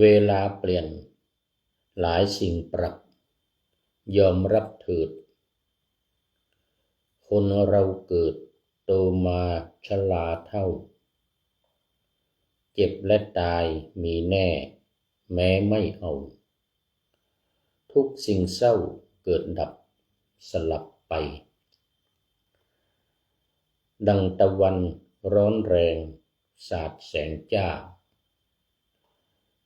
เวลาเปลี่ยน หลายสิ่งปรับ ยอมรับเถิด คนเราเกิดโตมาชราเท่า เจ็บและตายมีแน่ แม้ไม่เอา ทุกสิ่งเศร้าเกิดดับสลับไป ดังตะวันร้อนแรง สาดแสงจ้า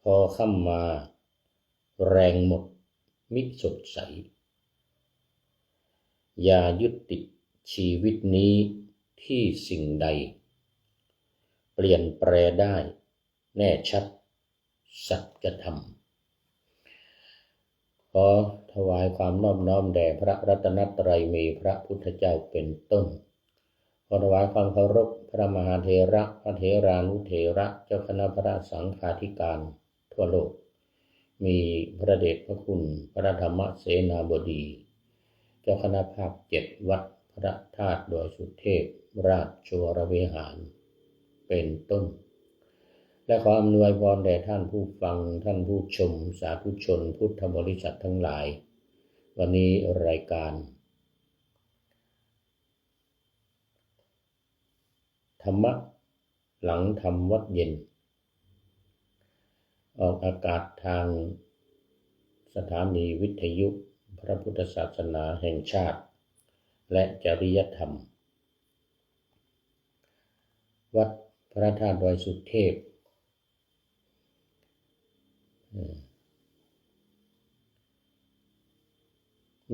พอค่ำมา แรงหมด มิสดใส อย่ายึดติดชีวิตนี้ที่สิ่งใด เปลี่ยนแปลได้ แน่ชัด สัจธรรมขอถวายความนอบน้อมแด่พระรัตนตรัยมีพระพุทธเจ้าเป็นต้นขอถวายความเคารพพระมหาเถระ พระเถรานุเถระ เจ้าคณะพระสังฆาธิการ ทั่วโลก มีพระเดชพระคุณพระธรรมเสนาบดี เจ้าคณะภาคเจ็ดวัดพระธาตุโดยสุเทพ ราชวรวิหาร เป็นต้น และขออำนวยพรแด่ท่านผู้ฟังท่านผู้ชม สาธุชน พุทธบริษัททั้งหลาย วันนี้รายการธรรมะหลังทำวัดเย็น ออกอากาศทางสถานีวิทยุพระพุทธศาสนาแห่งชาติ และจริยธรรม วัดพระธาตุดอยสุเทพ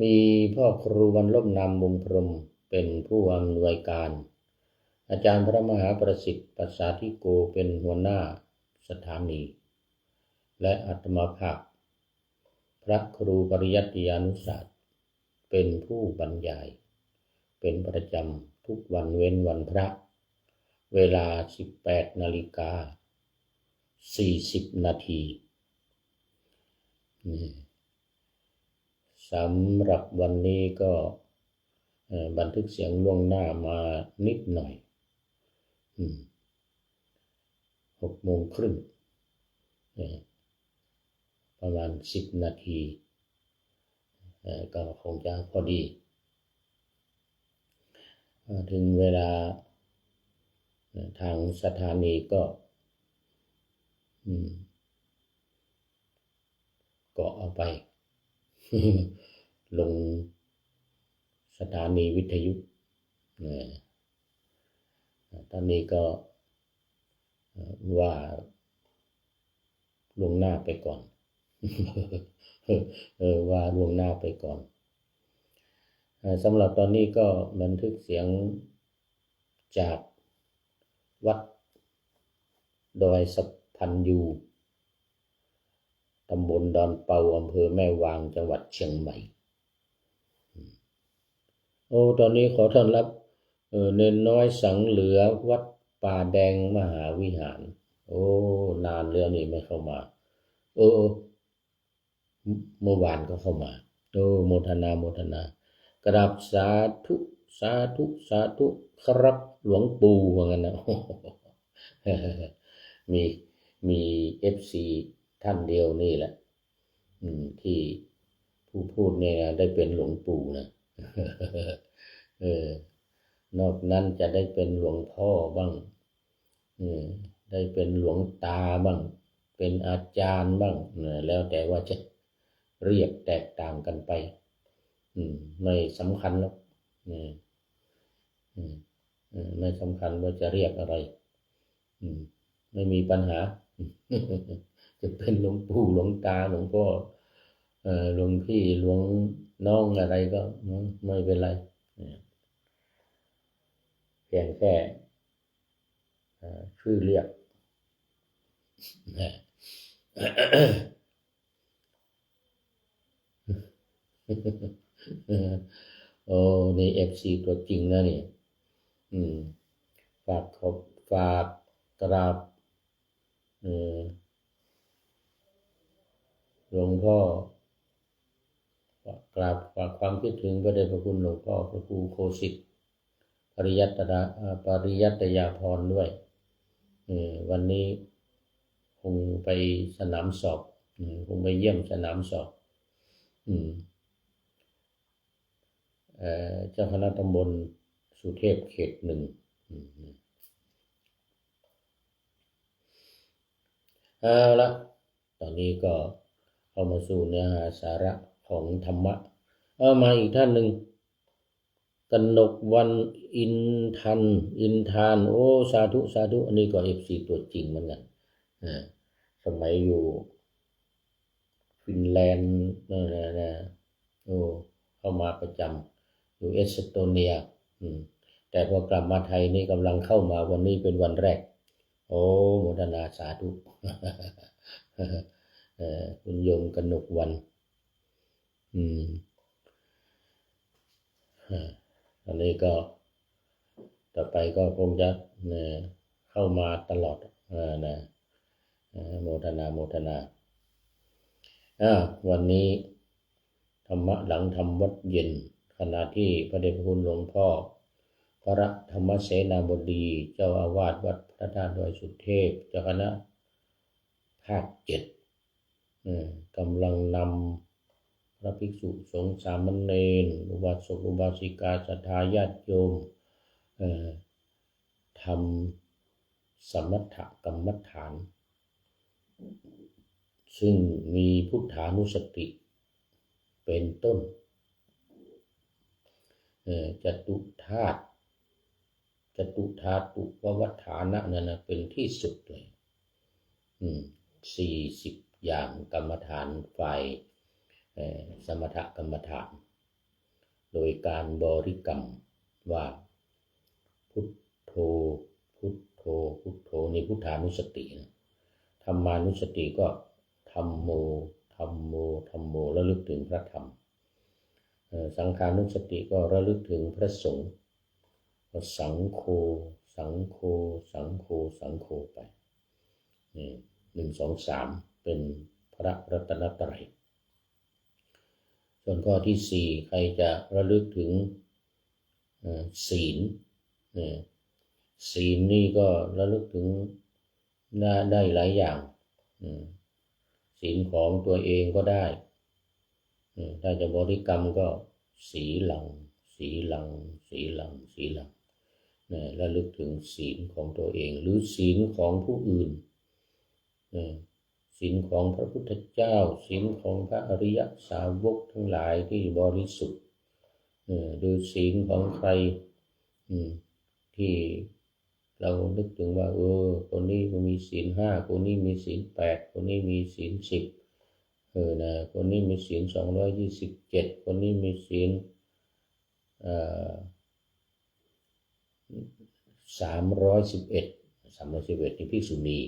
มีพ่อครูวันล่มนามวงพรมเป็นผู้อำนวยการ อาจารย์พระมหาประสิทธิ์ปัสสาธิโกเป็นหัวหน้าสถานี และอัตมาภาพ พระครูปริยัติยานุศาสตร์เป็นผู้บรรยาย เป็นประจำทุกวันเว้นวันพระ เวลา 18นาฬิกา40 นาทีสำหรับวันนี้ก็บันทึกเสียงล่วงหน้ามานิดหน่อยหกโมงครึ่ง ประมาณสิบนาทีก็คงจะพอดี ถึงเวลาทางสถานีก็ก็เอาไป ลงสถานีวิทยุตอนนี้ก็ว่าลงหน้าไปก่อน เออว่าลวงหน้าไปก่อนสำหรับตอนนี้ก็บันทึกเสียงจากวัดดอยสัพันยูตำบลดอนเปาอำเภอแม่วางจังหวัดเชียงใหม่ โอ้ ตอนนี้ขอต้อนรับเนนน้อยสังเหลือวัดป่าแดงมหาวิหาร โอ้ นานเรือนี้ไม่เข้ามาโอ้ เมื่อวานก็เข้ามาโอ้โมทนาโมทนากราบสาธุสาธุสาธุครับหลวงปู่ว่างั้นนะมีมีเอฟซีท่านเดียวนี่แหละที่ผู้พูดเนี่ยได้เป็นหลวงปู่นะเออนอกนั้นจะได้เป็นหลวงพ่อบ้างได้เป็นหลวงตาบ้าง เป็นอาจารย์บ้างแล้วแต่ว่าจะ เรียกแตกต่างกันไป อืม ไม่สำคัญหรอกอืมอืมไม่สำคัญว่าจะเรียกอะไร อืม ไม่มีปัญหา จะเป็นหลวงปู่หลวงตาหลวงพ่อเออหลวงพี่หลวงน้องอะไรก็ไม่เป็นไรเพียงแค่ชื่อเรียก โอ้นี่เอฟซีตัวจริงนะเนี่ย อืม ฝากขอบฝากกราบหลวงพ่อกราบฝากความคิดถึงพระเดชพระคุณหลวงพ่อพระครูโคสิตปริยัตดาปริยัตยาพรด้วยเออวันนี้คงไปสนามสอบคงไปเยี่ยมสนามสอบ อืม เจ้าคณะตำบลสุเทพเขตหนึ่งเอาละตอนนี้ก็เข้ามาสู่เนื้อหาสาระของธรรมะ เอามาอีกท่านหนึ่งกนกวันอินทัน อินทาน โอ้ สาธุ สาธุ อันนี้ก็เอฟซีตัวจริงเหมือนกันสมัยอยู่ ฟินแลนด์นั่นนะนะโอ้เข้ามาประจำ อยู่เอสโตเนียอืมแต่พอกลับมาไทยนี่กำลังเข้ามาวันนี้เป็นวันแรก โอ้โมทนาสาธุเอ่อคุณโยมกนกวัน อืมอันนี้ก็ ต่อไปก็คงจะนะเข้ามาตลอดนะโมทนาโมทนาอ่าวันนี้ธรรมะหลังทำวัดเย็น ณะที่พระเดชพระคุณหลวงพ่อ พระธรรมเสนาบดี เจ้าอาวาสวัดพระธาตุดอยสุเทพเจ้าคณะภาคเจ็ดกำลังนำพระภิกษุสงฆ์สามเณรอุบาสกอุบาสิกาศรัทธาญาติโยมทำสมถกรรมฐาน ซึ่งมีพุทธานุสติเป็นต้น จตุธาตุจตุธาตุววัฏฐานะนั่นนะเป็นที่สุดเลยสี่สิบอย่างกรรมฐานฝ่ายสมถกรรมฐาน โดยการบริกรรมว่าพุทโธพุทโธพุทโธนี่พุทธานุสตินะธรรมานุสติก็ธรรมโมธรรมโมธรรมโมระลึกถึงพระธรรม สังขานุสติก็ระลึกถึงพระสงฆ์สังโฆสังโฆสังโฆสังโฆไปนี่หนึ่งสองสามเป็นพระรัตนตรัย ส่วนข้อที่สี่ใครจะระลึกถึงศีลศีลนี่ก็ระลึกถึงได้หลายอย่างศีลของตัวเองก็ได้ ถ้าจะบริกรรมก็สีหลัง สีหลัง สีหลัง สีหลังนี่ยระลึกถึงศีลของตัวเอง หรือศีลของผู้อื่นเออศีลของพระพุทธเจ้าศีลของพระอริยสาวกทั้งหลายที่บริสุทธิ์เออหรือศีลของใครที่เรานึกถึงว่าเออคนนี้มีศีลห้าคนนี้มีศีลแปดคนนี้มีศีลสิบ เออนะคนนี้มีศีลสองร้อยยี่สิบเจ็ดคนนี้มีศีลสามร้อยสิบเอ็ดสามร้อยสิบเอ็ดนี่ภิกษุณี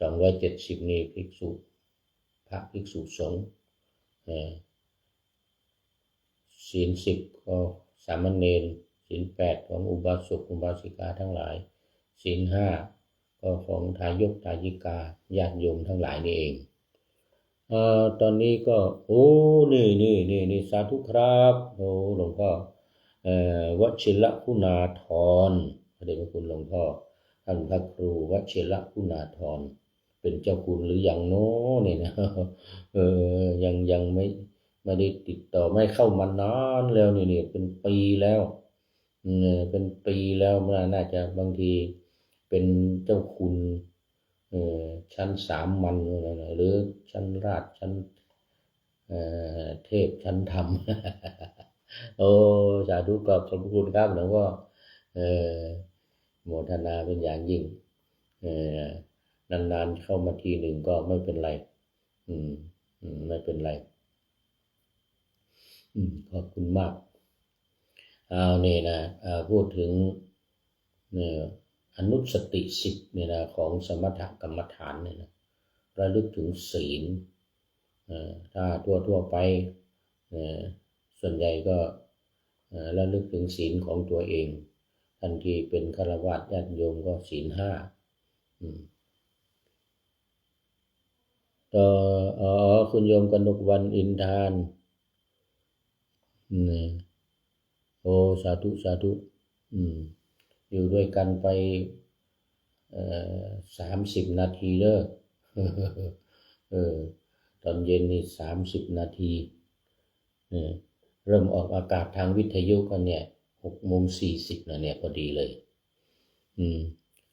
สองร้อยเจ็ดสิบนี่ภิกษุพระภิกษุสงฆ์เศีลสิบก็สามเณรศีลแปดของอุบาสกอุบาสิกาทั้งหลายศีลห้าก็ของทายกทายิกาญาติโยมทั้งหลายนี่เอง อตอนนี้ก็ โอ้นี่นี่นี่นี่สาธุครับโอ้หลวงพ่อวชิระคุณาธรพระเดชพระคุณหลวงพ่อท่านพระครูวชิระคุณาธรเป็นเจ้าคุณหรือยังโน้นี่นะเออยังยังไม่ไม่ได้ติดต่อไม่เข้ามานานแล้วนี่เนี่ยเป็นปีแล้วเออเป็นปีแล้วมันน่าจะบางทีเป็นเจ้าคุณ ชั้นสามมันหรือชั้นราชชั้นเทพชั้นธรรม โอ้สาธุก็ขอบคุณครับหลวงพ่อโมทนาเป็นอย่างยิ่งนานๆเข้ามาทีหนึ่งก็ไม่เป็นไร อืมไม่เป็นไร อืมขอบคุณมาก เอาเนี่ยนะพูดถึงเนี่ย อนุสติสิบเนี่ยนะของสมถกรรมฐานเนี่ยนะระลึกถึงศีลถ้าทั่วทั่วไปส่วนใหญ่ก็ระลึกถึงศีลของตัวเองทันทีเป็นฆราวาสญาติโยมก็ศีลห้าต่ออ๋อคุณโยมกนกวันอินทานนี่โอ้สาธุสาธุอืม อยู่ด้วยกันไปสามสิบนาทีเด้อเออตอนเย็นนี่สามสิบนาทีเออเริ่มออกอากาศทางวิทยุกันเนี่ยหกโมงสี่สิบนะเนี่ยพอดีเลย อืม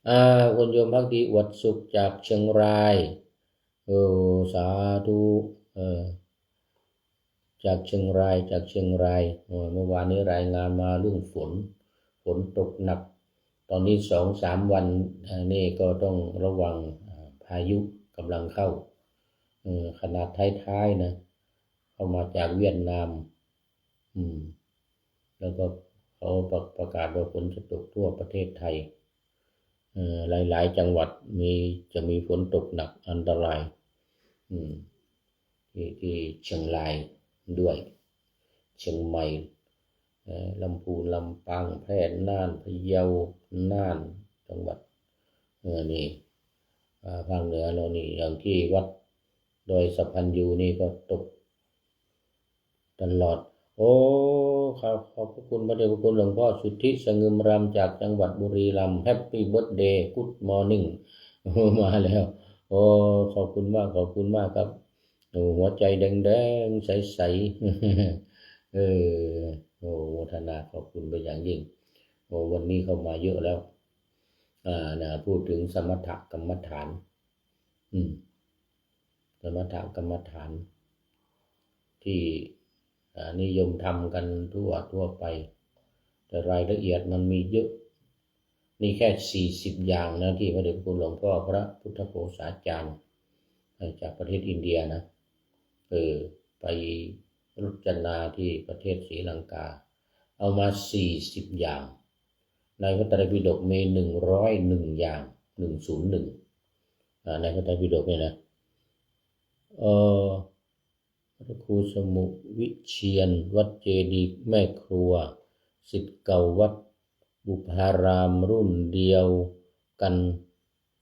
อ่าคุณโยมพักดีอวดสุขจากเชียงรายเออสาธุเออจากเชียงรายจากเชียงรายเมื่อวานนี้รายงานมาเรื่องฝน ฝนตกหนัก ตอนนี้สองสามวันนี่ก็ต้องระวังพายุกำลังเข้าขนาดท้ายๆนะ เข้ามาจากเวียดนาม อืม แล้วก็เขาประประกาศว่าฝนจะตกทั่วประเทศไทยหลายๆ จังหวัดมีจะมีฝนตกหนักอันตราย อืม ที่ที่เชียงรายด้วย เชียงใหม่ ลำพูนลำปางแพร่น่านพะเยาน่านจังหวัดเออนี่อ่าภาคเหนือเรานี่อย่างที่วัดโดยสะพันยูนี่ก็ตกตลอด โอ้ครับขอบพระคุณพระเดชพระคุณหลวงพ่อสุทธิสงึมรำจากจังหวัดบุรีรัมย์แฮปปี้เบิร์ดเดย์กู๊ดมอร์นิ่งมาแล้ว โอ้ขอบคุณมากขอบคุณมากครับหัวใจแดงๆใสๆเออ โอ้โมทนาขอบคุณไปอย่างยิ่งโอ้วันนี้เข้ามาเยอะแล้วอ่านะพูดถึงสมถกรรมฐาน อืม สมถกรรมฐาน ที่นิยมทำกันทั่วทั่วไป แต่รายละเอียดมันมีเยอะนี่แค่สี่สิบอย่างนะที่พระเดชพระคุณหลวงพ่อพระพุทธโฆษาจารย์จากประเทศอินเดียนะเออไป รุจนาที่ประเทศศรีลังกา เอามาสี่สิบอย่าง ในพระไตรปิฎกมีหนึ่งร้อยหนึ่งอย่างหนึ่งศูนย์หนึ่งในพระไตรปิฎกเนี่ยนะเออพระครูสมุวิเชียน วัดเจดีแม่ครัวสิทธิ์เก่าวัดบุพารามรุ่นเดียวกัน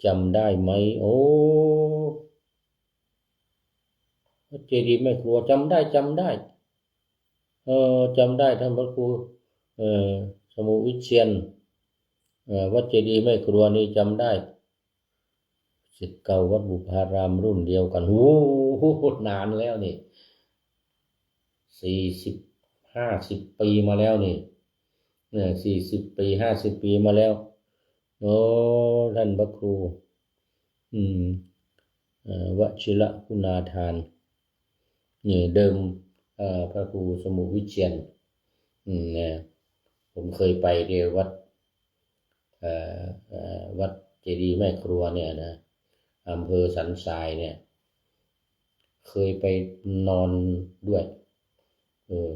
จำได้ไหม โอ้ เจดีย์แม่ครัวจำได้จำได้ เออจำได้ท่านพระครูเออสมุวิเชียนเออวัดเจดีย์แม่ครัวนี่จำได้สิทธิ์เก่าวัดบุพารามรุ่นเดียวกันโอ้โหนานแล้วนี่สี่สิบห้าสิบปีมาแล้วนี่เนี่ยสี่สิบปีห้าสิบปีมาแล้วโอ้ท่านพระครู อืมวชิระคุณาทาน นี่เดิมพระครูสมุวิเชียนเนี่ยผมเคยไปที่วัดวัดเจดีย์แม่ครัวเนี่ยนะอำเภอสันทรายเนี่ย เคยไปนอนด้วยเออ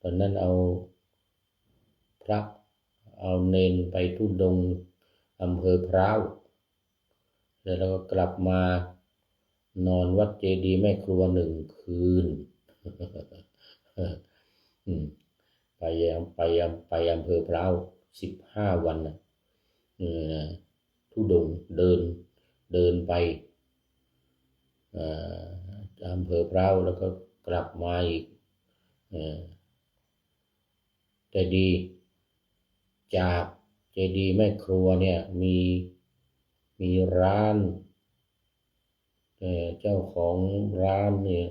ตอนนั้นเอาพระเอาเนนไปทุดงอำเภอพร้าวแล้วเราก็กลับมา นอนวัดเจดีแม่ครัวหนึ่งคืนอืมไปไปไปอำเภอพร้าวสิบห้าวันนะทุดงเดินเดินไปอำเภอพร้าวแล้วก็กลับมาอีกเออแต่ดีจากเจดีแม่ครัวเนี่ยมีมีร้าน เจ้าของร้านเนี่ย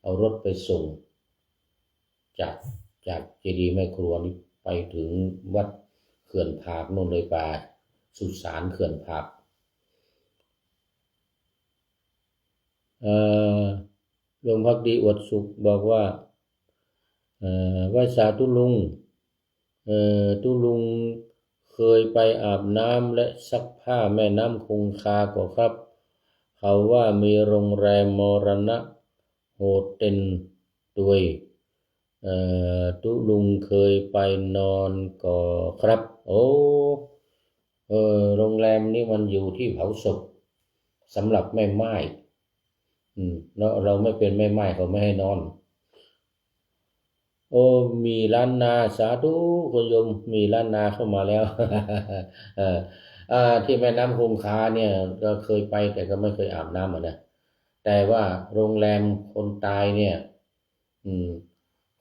เอารถไปส่ง จากจากเจดีย์แม่ครัวนี่ไปถึงวัดเขื่อนผากโนนเลยป่าสุสานเขื่อนผากหลวงพักดีอวดสุขบอกว่าไหวสาธุลุงตุลุงเคยไปอาบน้ำและซักผ้าแม่น้ำคงคาก็ครับ เขาว่ามีโรงแรมมรณะโฮเทลด้วยเอ่อตุลุงเคยไปนอนก็ครับ โอ้เออโรงแรมนี่มันอยู่ที่เผาศพสำหรับแม่ไม้อืมเราเราไม่เป็นแม่ไม้เขาไม่ให้นอน โอ้มีล้านนาสาธุคุณโยมมีล้านนาเข้ามาแล้ว เออ อที่แม่น้ำคงคาเนี่ยก็เคยไปแต่ก็ไม่เคยอาบน้ำอะนะแต่ว่าโรงแรมคนตายเนี่ย อืม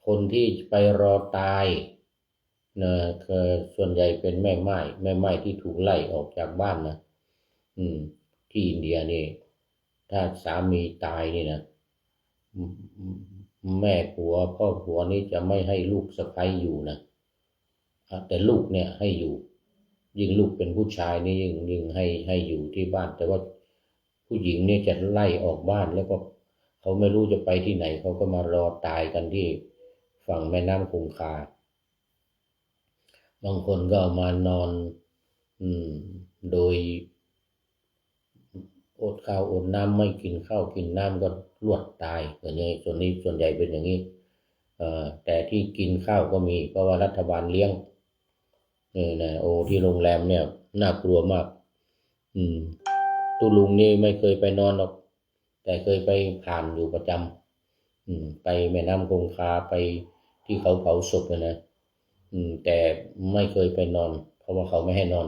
คนที่ไปรอตายเนะคือส่วนใหญ่เป็นแม่ไม้แม่ไม้ที่ถูกไล่ออกจากบ้านนะอืม ที่อินเดียนี่ ถ้าสามีตายนี่นะแม่ผัวพ่อผัวนี่จะไม่ให้ลูกสะใภ้อยู่นะแต่ลูกเนี่ยให้อยู่ ยิ่งลูกเป็นผู้ชายนี่ยิ่งยิ่งให้ให้อยู่ที่บ้าน แต่ว่าผู้หญิงเนี่ยจะไล่ออกบ้านแล้วก็เขาไม่รู้จะไปที่ไหนเขาก็มารอตายกันที่ฝั่งแม่น้ำคงคา บางคนก็ามานอน อืม โดยอดข้าวอดน้ำไม่กินข้าวกินน้ำก็รวดตายอย่างนี้ส่วนนี้ส่วนใหญ่เป็นอย่างนี้แต่ที่กินข้าวก็มีเพราะว่ารัฐบาลเลี้ยง นี่นะโอ้ที่โรงแรมเนี่ยน่ากลัวมาก อืมตุลุงนี่ไม่เคยไปนอนหรอก แต่เคยไปผ่านอยู่ประจำอืม ไปแม่น้ำคงคาไปที่เขาเผาศพนะนะอืม แต่ไม่เคยไปนอน เพราะว่าเขาไม่ให้นอน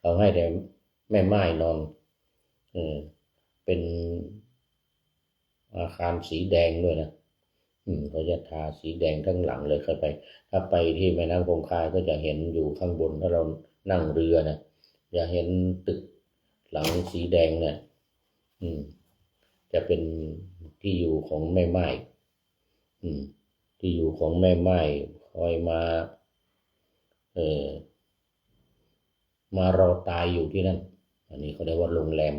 เขาให้แต่แม่ไม้นอนเออเป็นอาคารสีแดงด้วยนะ อืมเขาจะทาสีแดงทั้งหลังเลยเข้าไป ถ้าไปที่แม่น้ำคงคาก็จะเห็นอยู่ข้างบนถ้าเรานั่งเรือนะจะเห็นตึกหลังสีแดงเนี่ยอืม จะเป็นที่อยู่ของแม่ไม้อืม ที่อยู่ของแม่ไม้คอยมา เออมารอตายอยู่ที่นั่น อันนี้เขาเรียกว่าโรงแรม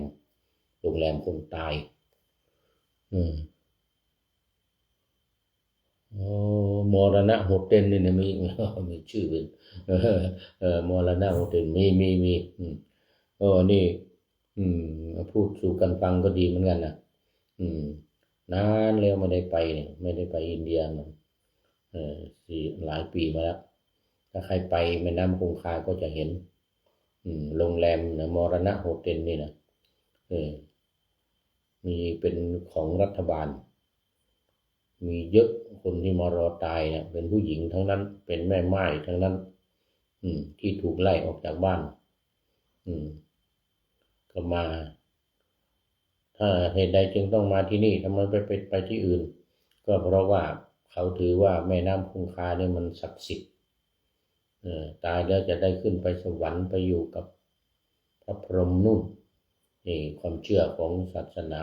โรงแรมคนตาย อืม โอ้มรณะโฮเทลนี่นะมีมีชื่อเป็นเออมรณะโฮเทลมีมีมีอืมโอ้นี่ อืมพูดสู่กันฟังก็ดีเหมือนกันนะอืมนานแล้วไม่ได้ไปเนี่ยไม่ได้ไปอินเดียมันเออสี่หลายปีมาแล้วถ้าใครไปแม่น้ำคงคาก็จะเห็น อืมโรงแรมนะมรณะโฮเทลนี่นะเออมีเป็นของรัฐบาล มีเยอะคนที่มารอตายเนี่ยเป็นผู้หญิงทั้งนั้น เป็นแม่ไม้ทั้งนั้น อืม ที่ถูกไล่ออกจากบ้าน อืม ก็มา ถ้าเหตุใดจึงต้องมาที่นี่ทำไมไปไปไปที่อื่น ก็เพราะว่าเขาถือว่าแม่น้ำคงคาเนี่ยมันศักดิ์สิทธิ์เออตายแล้วจะได้ขึ้นไปสวรรค์ไปอยู่กับพระพรหมนุ่นนี่ความเชื่อของศาสนา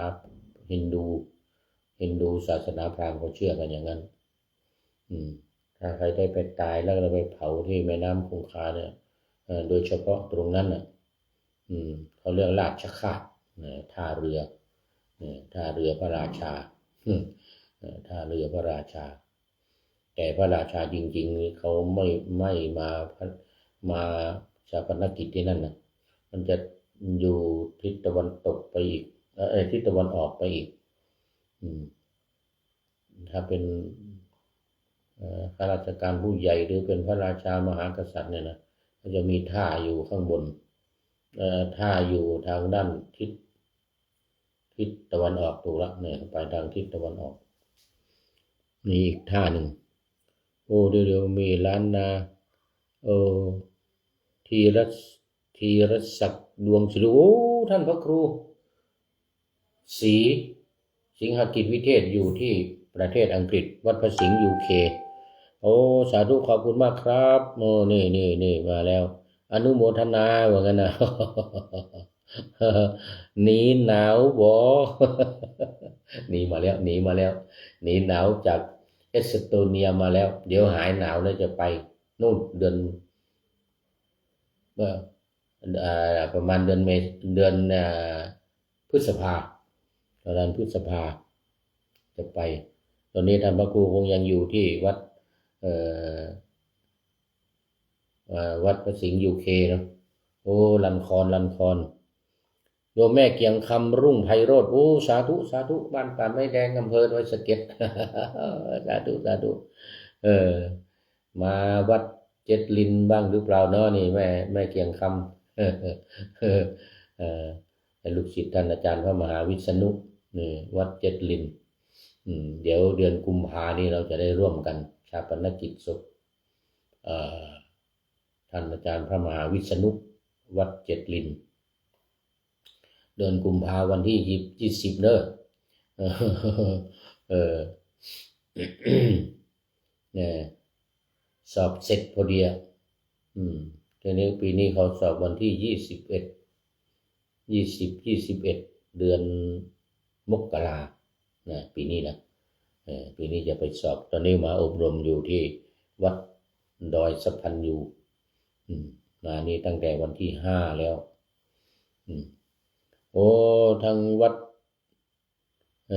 ฮินดู ฮินดูศาสนาพราหมณ์เขาเชื่อกันอย่างนั้น อืม ถ้าใครได้ไปตายแล้วเราไปเผาที่แม่น้ำคงคาเนี่ยโดยเฉพาะตรงนั้นน่ะ อืมเขาเรียกราชคาตนะท่าเรือเนี่ยท่าเรือพระราชาท่าเรือพระราชา แต่พระราชาจริง ๆ เขาไม่ไม่มามาชาปนกิจที่นั่นนะมันจะอยู่ทิศตะวันตกไปอีกเออทิศตะวันออกไปอีก ถ้าเป็นข้าราชการผู้ใหญ่หรือเป็นพระราชามหากษัตริย์เนี่ยนะก็จะมีท่าอยู่ข้างบนท่าอยู่ทางด้านทิศทิศตะวันออกถูกละเนี่ยไปทางทิศตะวันออกนี่อีกท่าหนึ่งโอ้เดี๋ยวมีล้านนาโอ้ทีรัสทีรศักดิ์ดวงศิริโอ้ท่านพระครูศรี สิงหกิจวิเทศอยู่ที่ประเทศอังกฤษ วัดพระสิงห์ยูเค โอ้ สาธุขอบคุณมากครับโอ้นี่นี่นี่มาแล้ว อนุโมทนาว่ากันนะหนีหนาวบอหนีมาแล้วหนีมาแล้วหนีหนาวจากเอสโตเนียมาแล้ว เดี๋ยวหายหนาวแล้วจะไปนู่นเดือนเอ่อเอ่อประมาณเดือนเมษเดือนพฤษภา ตอนนั้นพฤษภาจะไป ตอนนี้ท่านพระครูคงยังอยู่ที่วัดวัดพระสิงห์ยูเคเนาะโอ้ลันคอนลันคอนโยมแม่เกียงคำรุ่งไพโรธโอ้สาธุสาธุบ้านป่าไม้แดงอำเภอดอยสะเก็ดสาธุสาธุเออ มาวัดเจ็ดลินบ้างหรือเปล่าเนาะนี่แม่แม่เกียงคำเออลูกศิษย์ท่านอาจารย์พระมหาวิษณุ วัดเจ็ดลินเดี๋ยวเดือนกุมภานี้เราจะได้ร่วมกันชาปนกิจศพท่านอาจารย์พระมหาวิษณุวัดเจ็ดลิน เดือนกุมภาวันที่ยี่ยี่สิบเนอะเออเนี่ยสอบเสร็จพอดีอะอืมทีนี้ปีนี้เขาสอบวันที่ยี่สิบเอ็ดยี่สิบยี่สิบเอ็ดเดือน มกรานะปีนี้นะปีนี้จะไปสอบ ตอนนี้มาอบรมอยู่ที่วัดดอยสะพันยูมานี่ตั้งแต่วันที่ห้าแล้วโอ้ทางวัดเ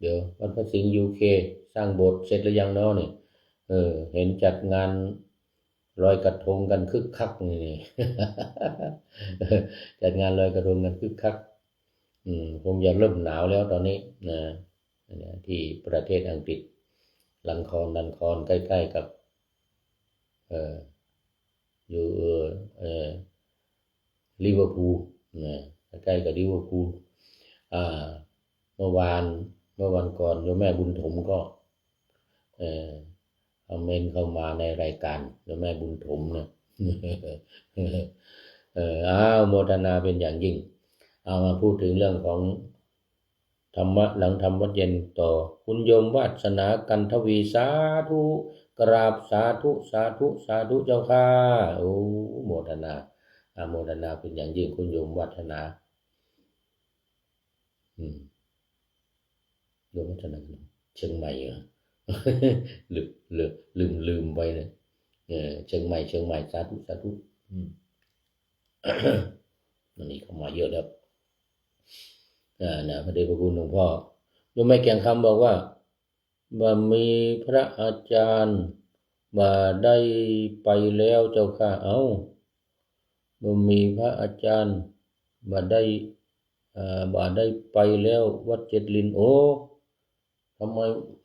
เดี๋ยววัดพระสิงห์ยูเคสร้างโบสถ์เสร็จหรือยังเนาะเนี่ยเออ เห็นจัดงานลอยกระทงกันคึกคักนี่จัดงานลอยกระทงกันคึกคัก อืมคงจะเริ่มหนาวแล้วตอนนี้นะที่ประเทศอังกฤษลันคอนลันคอนใกล้ๆกับ เอออยู่เออเออลิเวอร์พูลนะใกล้กับลิเวอร์พูลอ่าเมื่อวานเมื่อวันก่อนโยมแม่บุญถมก็เออคอมเมนต์เข้ามาในรายการโยมแม่บุญถมนะเอออ้าวโมทนาเป็นอย่างยิ่ง เอามาพูดถึงเรื่องของธรรมะหลังธรรมวัดเย็นต่อ คุณโยมวาสนากันทวีสาธุกราบสาธุสาธุสาธุเจ้าค่ะโอ้โมทนาอาโมทนาเป็นอย่างยิ่งคุณโยมวัฒนา อืมโยมวัฒนาเชียงใหม่เหรอลืมลืมลืมลืมไปเลยเออเชียงใหม่เชียงใหม่สาธุสาธุอืมวันนี้เข้ามาเยอะแล้ว อ่านะพระเดชพระคุณหลวงพ่อยมแม่แก่งคำบอกว่าบ่มีพระอาจารย์มาได้ไปแล้วเจ้าค่ะเอาบ่มีพระอาจารย์มาได้อ่าบ่ได้ไปแล้ววัดเจ็ดลินโอ้ทำไม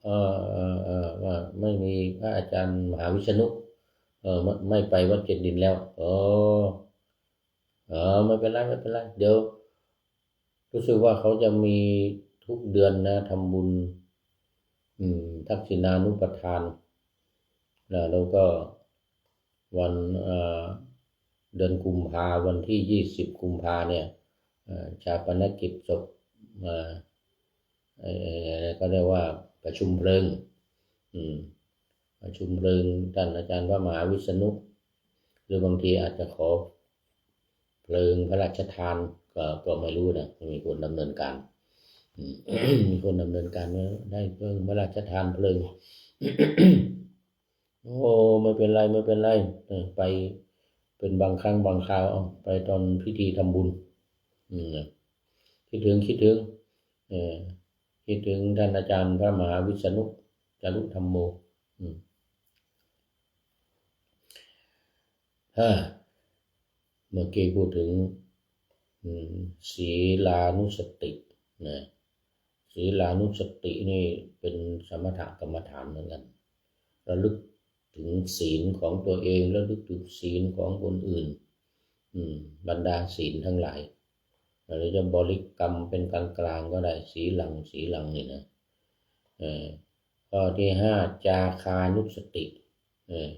อ่อ่าอ่าว่าไม่มีพระอาจารย์มหาวิษณุเออไม่ไปวัดเจ็ดลินแล้ว อ๋อ เออไม่เป็นไรไม่เป็นไร เดี๋ยว รู้สึกว่าเขาจะมีทุกเดือนนะทำบุญทักษิณานุปทานนะแล้วก็วันเดือนกุมภาวันที่ยี่สิบกุมภาเนี่ยชาปนกิจศพก็เรียกว่าประชุมเพลิงประชุมเพลิงท่านอาจารย์พระมหาวิษณุหรือบางทีอาจจะขอเพลิงพระราชทาน ก็ก็ไม่รู้นะมีคนดำเนินการมีคนดำเนินการว่าได้เพลิงพระราชทานเพลิงโอ้ไม่เป็นไรไม่เป็นไรไปเป็นบางครั้งบางคราวเอาไปตอนพิธีทำบุญคิดถึงคิดถึงคิดถึงท่านอาจารย์พระมหาวิษณุจารุธรรมโมฮ่าเมื่อกี้พูดถึง ศีลานุสตินะศีลานุสตินี่เป็นสมถกรรมฐานเหมือนกันระลึกถึงศีลของตัวเองระลึกถึงศีลของคนอื่นอืมบรรดาศีลทั้งหลายหรือจะบริกรรมเป็นกลางกลางก็ได้สีหลังสีหลังนี่นะเออข้อที่ห้าจาคานุสติเออ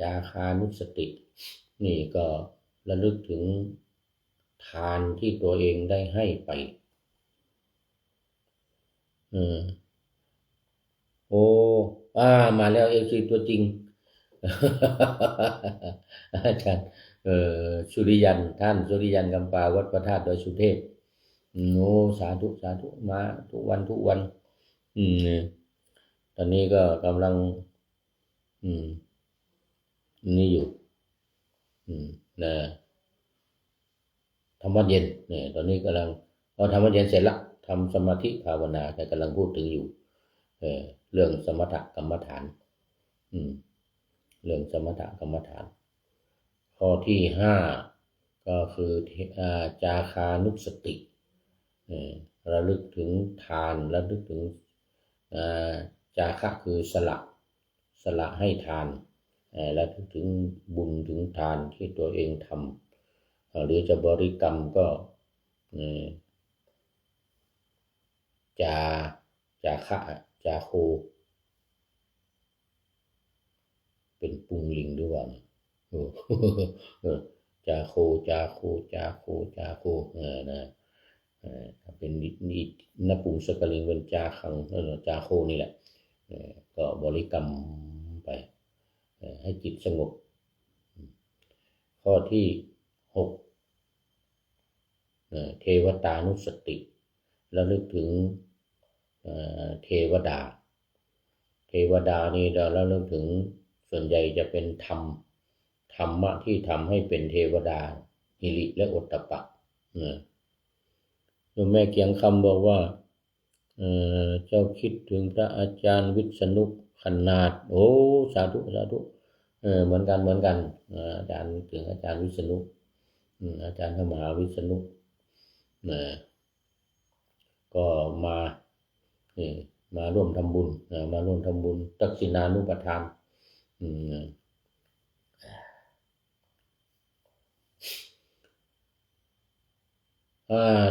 จาคานุสติ นี่ก็ระลึกถึง ทานที่ตัวเองได้ให้ไปเออโอ้อ่า มาแล้วเอซีตัวจริง อาจารย์เออสุริยัน ท่านสุริยันกำปาวัดพระธาตุโดอยสุเทพโอ้สาธุสาธุมาทุกวันทุกวัน อืม ตอนนี้ก็กำลัง อืม นี่อยู่ อืมนะ ทำวัดเย็นเนี่ยตอนนี้กำลังพอทำวัดเย็นเสร็จละทำสมาธิภาวนาแต่กำลังพูดถึงอยู่ เออเรื่องสมถกรรมฐาน อืม เรื่องสมถกรรมฐาน ข้อที่ห้าก็คืออ่าจาคานุสติเออระลึกถึงทานระลึกถึงอ่าจาคะคือสละสละให้ทานเอ่อและถึงบุญถึงทานที่ตัวเองทำ หรือจะบริกรรมก็จาจาคะจาโค เป็นปุงลิงด้วยว่าเนี่ยโอ้เออจาโคจาโคจาโคจาโคเออนะเป็นนินินปุงสกลิงเป็นจาคังจาโคนี่แหละก็บริกรรมไป ให้จิตสงบ ข้อที่หก เทวตานุสติแล้วลึกถึงเทวดา เทวดานี่เราแล้วลึกถึงส่วนใหญ่จะเป็นธรรมธรรมะที่ทำให้เป็นเทวดาหิริและอตตปะนะโยมแม่เกียงคำบอกว่าเออเจ้าคิดถึงพระอาจารย์วิษณุขนาด โอ้สาธุสาธุเออเหมือนกันเหมือนกันอาจารย์ถึงอาจารย์วิษณุอาจารย์พระมหาวิษณุ นะก็มานี่มาร่วมทำบุญนะมาร่วมทำบุญ ตักษินานุปทานอืม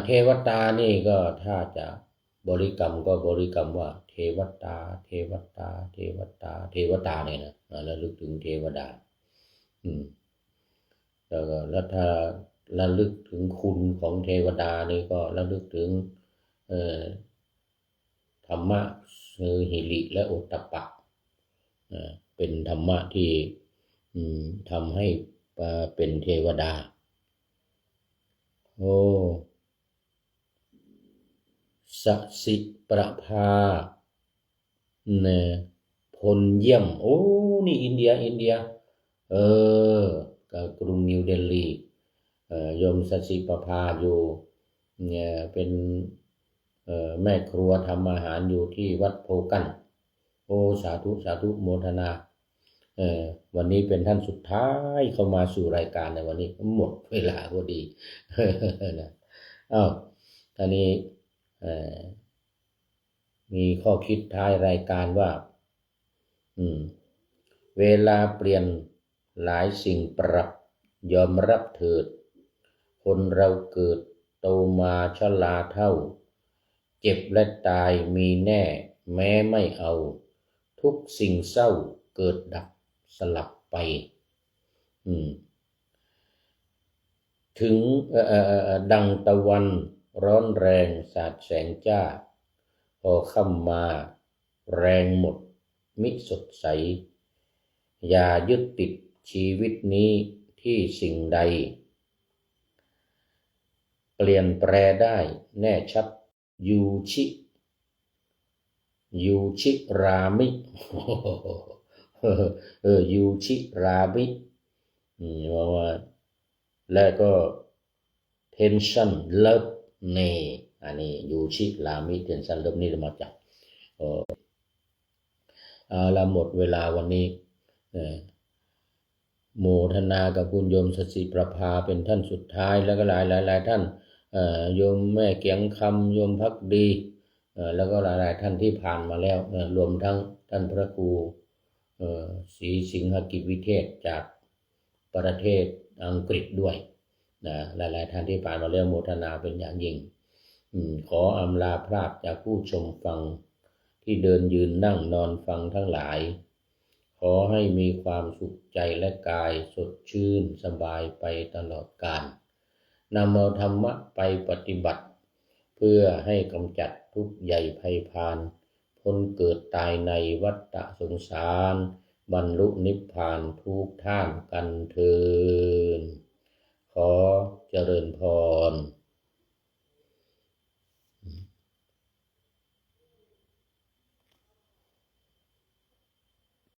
เทวตานี่ก็ถ้าจะบริกรรมก็บริกรรมว่า เทวตา เทวตา เทวตา เทวตาเนี่ยนะแล้วลึกถึงเทวดา อืมแล้วก็แล้วถ้า ระลึกถึงคุณของเทวดานี่ก็ระลึกถึงธรรมะคือหิริและโอตตปปะเป็นธรรมะที่ทำให้เป็นเทวดา โอ้สสิประภาเนี่ยพลเยี่ยม โอ้ นี่อินเดีย อินเดีย เออกรุงนิวเดลี โยมสสิประภาอยู่เนี่ยเป็นแม่ครัวทำอาหารอยู่ที่วัดโพกัน โอสาธุสาธุโมทนาวันนี้เป็นท่านสุดท้ายเข้ามาสู่รายการในวันนี้หมดเวลาพอดีนะอ้าวตอนนี้มีข้อคิดท้ายรายการว่า อืม เวลาเปลี่ยนหลายสิ่งปรับยอมรับเถิด คนเราเกิดโตมาชราเท่า เจ็บและตายมีแน่แม้ไม่เอา ทุกสิ่งเศร้าเกิดดับสลับไป อืมถึงดังตะวันร้อนแรงสาดแสงจ้า พอค่ำมาแรงหมด มิสดใส อย่ายึดติดชีวิตนี้ที่สิ่งใด เปลี่ยนแปลได้แน่ชัด ยูชิยูชิรามิเออยูชิรามิมว่าว่าแล้วก็ tension love นี่อันนี้ยูชิรามิ tension love นี่มาจากเออเอาละหมดเวลาวันนี้โมทนากับคุณโยมสสิประภาเป็นท่านสุดท้ายแล้วก็หลายหลายหลายท่าน โยมแม่เกียงคำโยมพักดีแล้วก็หลายหลายท่านที่ผ่านมาแล้วรวมทั้งท่านพระครูศรีสิงหกิจวิเทศจากประเทศอังกฤษด้วยนะหลายๆท่านที่ผ่านมาแล้วโมทนาเป็นอย่างยิ่งขออำลาพรากจากผู้ชมฟังที่เดินยืนนั่งนอนฟังทั้งหลาย ขอให้มีความสุขใจและกายสดชื่นสบายไปตลอดกาล นำเอาธรรมะไปปฏิบัติ เพื่อให้กำจัดทุกข์ใหญ่ภัยพานพ้นเกิดตายในวัฏสงสาร บรรลุนิพพานทุกท่านกันเทินขอเจริญพร